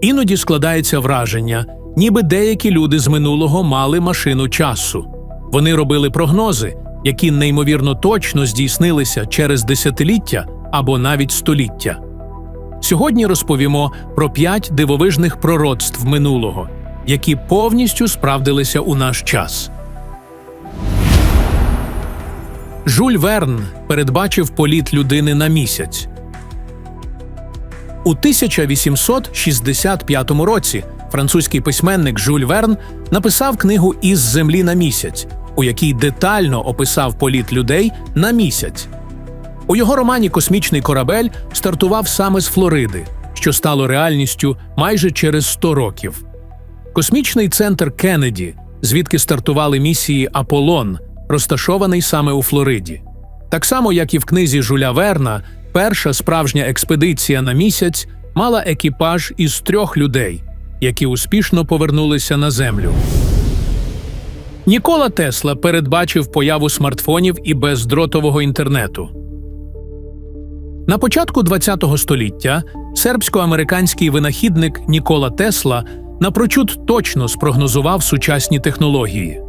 Іноді складається враження, ніби деякі люди з минулого мали машину часу. Вони робили прогнози, які неймовірно точно здійснилися через десятиліття або навіть століття. Сьогодні розповімо про п'ять дивовижних пророцтв минулого, які повністю справдилися у наш час. Жюль Верн передбачив політ людини на місяць. У 1865 році французький письменник Жюль Верн написав книгу Із землі на місяць, у якій детально описав політ людей на місяць. У його романі Космічний корабель стартував саме з Флориди, що стало реальністю майже через 100 років. Космічний центр Кеннеді, звідки стартували місії Аполлон, розташований саме у Флориді. Так само, як і в книзі Жуля Верна, перша справжня експедиція на місяць мала екіпаж із трьох людей, які успішно повернулися на Землю. Нікола Тесла передбачив появу смартфонів і бездротового інтернету. На початку ХХ століття сербсько-американський винахідник Нікола Тесла напрочуд точно спрогнозував сучасні технології.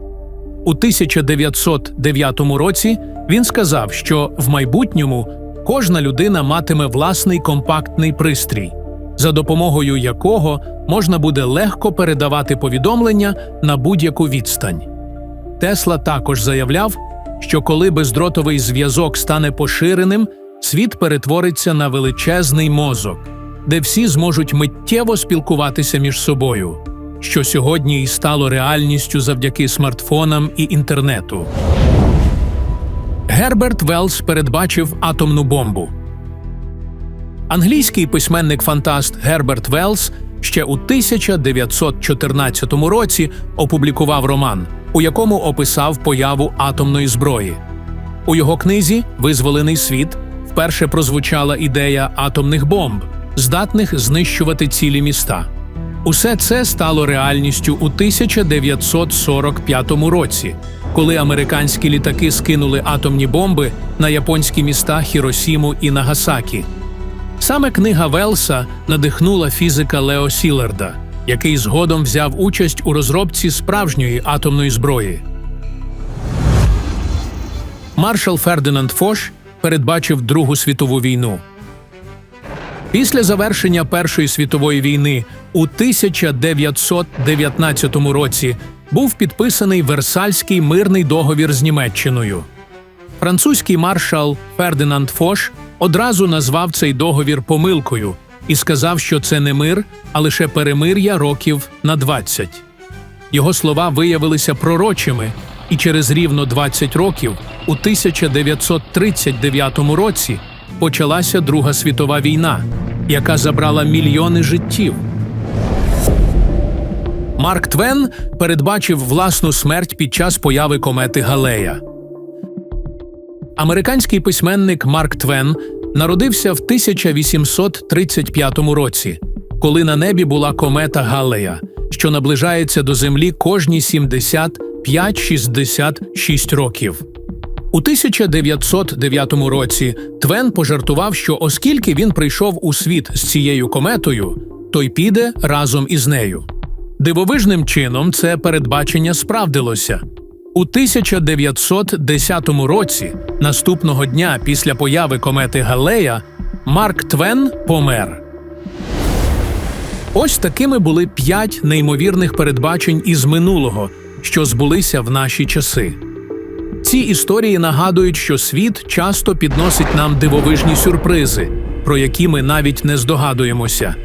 У 1909 році він сказав, що в майбутньому кожна людина матиме власний компактний пристрій, за допомогою якого можна буде легко передавати повідомлення на будь-яку відстань. Тесла також заявляв, що коли бездротовий зв'язок стане поширеним, світ перетвориться на величезний мозок, де всі зможуть миттєво спілкуватися між собою, що сьогодні і стало реальністю завдяки смартфонам і інтернету. Герберт Велс передбачив атомну бомбу. Англійський письменник-фантаст Герберт Велс ще у 1914 році опублікував роман, у якому описав появу атомної зброї. У його книзі Визволений світ вперше прозвучала ідея атомних бомб, здатних знищувати цілі міста. Усе це стало реальністю у 1945 році, коли американські літаки скинули атомні бомби на японські міста Хіросіму і Нагасакі. Саме книга Велса надихнула фізика Лео Сілерда, який згодом взяв участь у розробці справжньої атомної зброї. Маршал Фердинанд Фош передбачив Другу світову війну. Після завершення Першої світової війни у 1919 році був підписаний Версальський мирний договір з Німеччиною. Французький маршал Фердинанд Фош одразу назвав цей договір помилкою і сказав, що це не мир, а лише перемир'я років на 20. Його слова виявилися пророчими, і через рівно 20 років, у 1939 році, почалася Друга світова війна, яка забрала мільйони життів. Марк Твен передбачив власну смерть під час появи комети Галея. Американський письменник Марк Твен народився в 1835 році, коли на небі була комета Галлея, що наближається до Землі кожні 75-66 років. У 1909 році Твен пожартував, що оскільки він прийшов у світ з цією кометою, то й піде разом із нею. Дивовижним чином це передбачення справдилося. У 1910 році, наступного дня після появи комети Галлея, Марк Твен помер. Ось такими були п'ять неймовірних передбачень із минулого, що збулися в наші часи. Ці історії нагадують, що світ часто підносить нам дивовижні сюрпризи, про які ми навіть не здогадуємося.